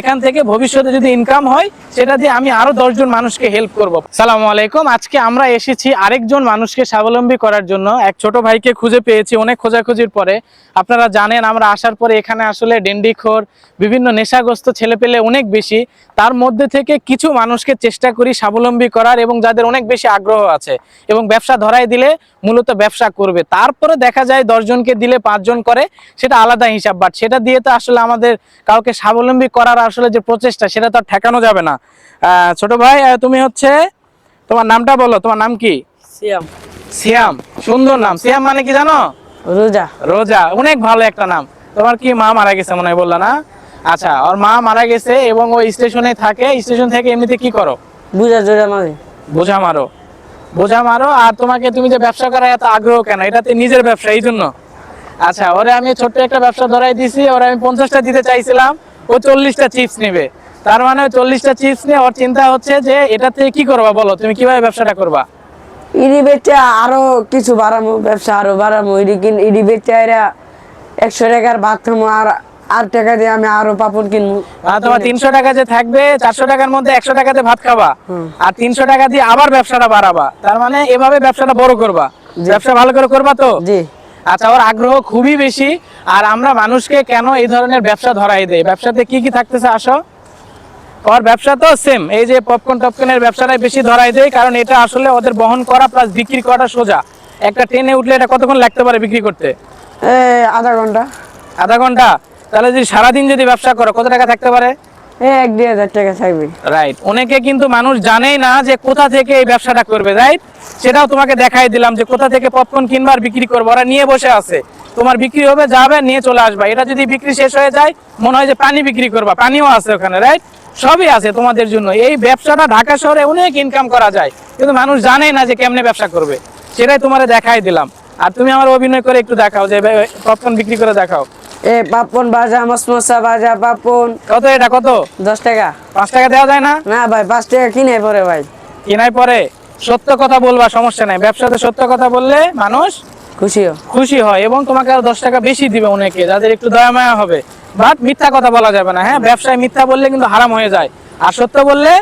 এখান থেকে ভবিষ্যতে যদি ইনকাম হয়, সেটা দিয়ে আমি আরও দশজন মানুষকে হেল্প করব। সালামু আলাইকুম। আজকে আমরা এসেছি আরেকজন মানুষকে স্বাবলম্বী করার জন্য। এক ছোট ভাইকে খুঁজে পেয়েছি অনেক খোঁজাখুঁজির পরে। আপনারা জানেন, আমরা আসার পরে এখানে আসলে ডেন্ডিখোর বিভিন্ন নেশাগ্রস্ত ছেলেপেলে অনেক বেশি। তার মধ্যে থেকে কিছু মানুষকে চেষ্টা করি স্বাবলম্বী করার এবং যাদের অনেক বেশি আগ্রহ আছে এবং ব্যবসা ধরাই দিলে মূলত ব্যবসা করবে। তারপরে দেখা যায় দশজনকে দিলে পাঁচজন করে, সেটা আলাদা হিসাব বাট সেটা দিয়ে তো আসলে আমাদের কাউকে স্বাবলম্বী করার আসলে যে প্রচেষ্টা সেটা তো আর ঠেকানো যাবে না। ছোট ভাই তুমি হচ্ছে তোমার নামটা বলো তোমার নাম কি? সিয়াম। সিয়াম সুন্দর নাম। সিয়াম মানে কি জানো? রোজা। রোজা অনেক ভালো একটা নাম। তোমার কি মা মারা গেছে মনে হয় বললা না? আচ্ছা ওর মা মারা গেছে এবং ওই স্টেশনে থাকে স্টেশন থেকে এমনিতে কি করো? বুঝা জোড়া মাঝে বোঝা মারো। বোঝা মারো আর তোমাকে তুমি যে ব্যবসা করার এত আগ্রহ কেন? এটাতে নিজের ব্যবসা এই জন্য আচ্ছা ওরে আমি ছোট্ট একটা ব্যবসা ধরাই দিছি ওরে আমি পঞ্চাশটা দিতে চাইছিলাম। ও চল্লিশটা চিপস নেবে। তার মানে চল্লিশটা চিপস নিয়ে ওর চিন্তা হচ্ছে যে এটাতে কি করবা বলো? তুমি কীভাবে ব্যবসাটা করবা? ইডি বেচে আরও কিছু বাড়ামো ব্যবসা আরও বাড়ামো। ইডি ইডি বেচে এরা একশো টাকার খামো আর আর টাকা দিয়ে আমি আরও পাপড় কিনবো। তোমার তিনশো টাকা যে থাকবে চারশো টাকার মধ্যে একশো টাকাতে ভাত খাবা। আর তিনশো টাকা দিয়ে আবার ব্যবসাটা বাড়াবা। তার মানে এভাবে ব্যবসাটা বড় করবা। ব্যবসা ভালো করে করবা তো? জি। আচ্ছা ওর আগ্রহ খুবই বেশি। আর আমরা মানুষকে কেন এই ধরনের ব্যবসা ধরাই দেই? ব্যবসাতে কি কি থাকতেছে আসো? ওর ব্যবসা তো সেম এই যে পপকর্ন টপকর্নের ব্যবসাটাই বেশি ধরাই দেয় কারণ এটা আসলে ওদের বহন করা প্লাস বিক্রি করাটা সোজা। একটা ট্রেনে উঠলে এটা কতক্ষণ লাগতে পারে বিক্রি করতে? আধা ঘণ্টা। আধা ঘণ্টা? তাহলে যদি সারাদিন যদি ব্যবসা করো কত টাকা থাকতে পারে? এক রাইট অনেকে কিন্তু মানুষ না যে কোথা থেকে এই ব্যবসাটা করবে রাইট সেটাও তোমাকে দেখাই দিলাম যে কোথা থেকে পপকর্ন কিনবা আর বিক্রি নিয়ে বসে আছে। তোমার বিক্রি হবে, যাবে, নিয়ে চলে আসবা। এটা যদি বিক্রি শেষ হয়ে যায়, মনে হয় যে পানি বিক্রি করবা, পানিও আছে ওখানে রাইট সবই আছে তোমাদের জন্য। এই ব্যবসাটা ঢাকা শহরে অনেক ইনকাম করা যায়। কিন্তু মানুষ জানে না যে কেমনে ব্যবসা করবে। সেটাই তোমারে দেখাই দিলাম। আর তুমি আমার অভিনয় করে একটু দেখাও যে পপকর্ন বিক্রি করে দেখাও। এ পাপন বাজা মসমসা বাজা পাপন কত এটা কত? দশ টাকা। পাঁচ টাকা দেওয়া যায় না? না ভাই পাঁচ টাকা কিনে পরে ভাই। কেনাই পরে? সত্য কথা বলবা সমস্যা নাই। ব্যবসাতে সত্য কথা বললে মানুষ খুশিও খুশি হয় এবং তোমাকে আরও দশ টাকা বেশি দিবে অনেকে যাদের একটু দয়া মায়া হবে। বাট মিথ্যা কথা বলা যাবে না হ্যাঁ? ব্যবসায় মিথ্যা বললে কিন্তু হারাম হয়ে যায়। আর সত্য বললে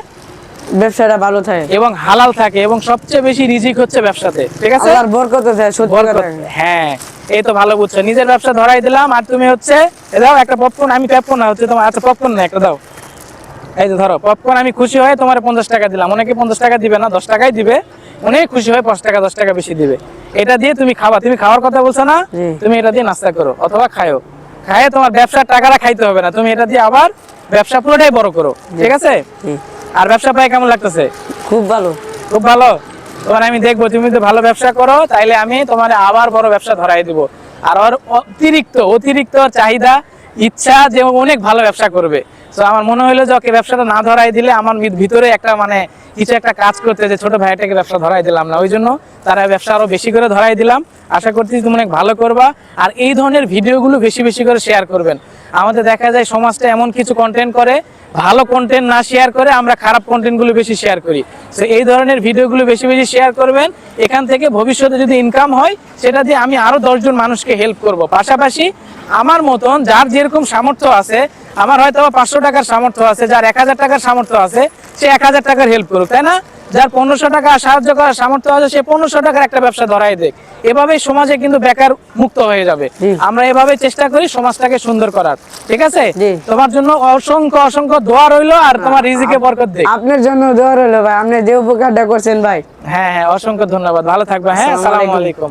ব্যবসাটা ভালো থাকে। এবং হালাল থাকে এবং সবচেয়ে বেশি রিজিক হচ্ছে ব্যবসাতে। ঠিক আছে? বরকত হ্যাঁ। এই তো ভালো বুঝছ। নিজের ব্যবসা ধরাই দিলাম আর তুমি হচ্ছে দাও একটা পপকর্ন আমি পপকর্ন না হচ্ছে তোমার আচ্ছা পপকর্ন না একটা দাও। এই যে ধরো পপকর্ন আমি খুশি হয়ে তোমার পঞ্চাশ টাকা দিলাম। অনেকে পঞ্চাশ টাকা দিবে না দশ টাকাই দিবে। অনেক খুশি হয়ে পাঁচ টাকা দশ টাকা বেশি দিবে। এটা দিয়ে তুমি খাবা। তুমি খাওয়ার কথা বলছো না? তুমি এটা দিয়ে নাস্তা করো অথবা খায়ও খায়ে তোমার ব্যবসার টাকাটা খাইতে হবে না। তুমি এটা দিয়ে আবার ব্যবসা পুরোটাই বড় করো। ঠিক আছে? আর ব্যবসা পাই কেমন লাগতেছে? খুব ভালো। খুব ভালো? তোমার আমি দেখব, তুমি যদি ভালো ব্যবসা করো, তাইলে আমি তোমার আবার বড় ব্যবসা ধরাই দিব। আর অতিরিক্ত অতিরিক্ত চাহিদা ইচ্ছা যে অনেক ভালো ব্যবসা করবে। তো আমার মনে হলো যে, ওকে ব্যবসাটা না ধরাই দিলে আমার ভিতরে একটা মানে কিছু একটা কাজ করতে যে, ছোট ভাইটাকে ব্যবসা ধরাই দিলাম না। ওই জন্য তারা ব্যবসা আরও বেশি করে ধরাই দিলাম। আশা করতেছি তুমি অনেক ভালো করবা। আর এই ধরনের ভিডিওগুলো বেশি বেশি করে শেয়ার করবেন। আমাদের দেখা যায় সমাজটা এমন কিছু কন্টেন্ট করে, ভালো কন্টেন্ট না শেয়ার করে আমরা খারাপ কন্টেন্টগুলো বেশি শেয়ার করি। তো এই ধরনের ভিডিওগুলো বেশি বেশি শেয়ার করবেন। এখান থেকে ভবিষ্যতে যদি ইনকাম হয়, সেটা দিয়ে আমি আরও দশজন মানুষকে হেল্প করব। পাশাপাশি আমার মতন যার যেরকম সামর্থ্য আছে আমার হয়তো পাঁচশো টাকার সামর্থ্য আছে যার এক হাজার টাকার সামর্থ্য আছে সে এক হাজার টাকার হেল্প করুক তাই না? যার পনেরোশো টাকা সাহায্য করার সামর্থ্য আছে সে পনেরোশো টাকার একটা ব্যবসা ধরাই দেখ এভাবেই সমাজে কিন্তু বেকার মুক্ত হয়ে যাবে। আমরা এভাবে চেষ্টা করি সমাজটাকে সুন্দর করার ঠিক আছে? তোমার জন্য অসংখ্য অসংখ্য দোয়া রইল আর তোমার রিজিকে বরকত দেখ আপনার জন্য দোয়া রইল ভাই আপনি যে উপকারটা করছেন ভাই। হ্যাঁ হ্যাঁ অসংখ্য ধন্যবাদ। ভালো থাকবে হ্যাঁ আসসালামু আলাইকুম।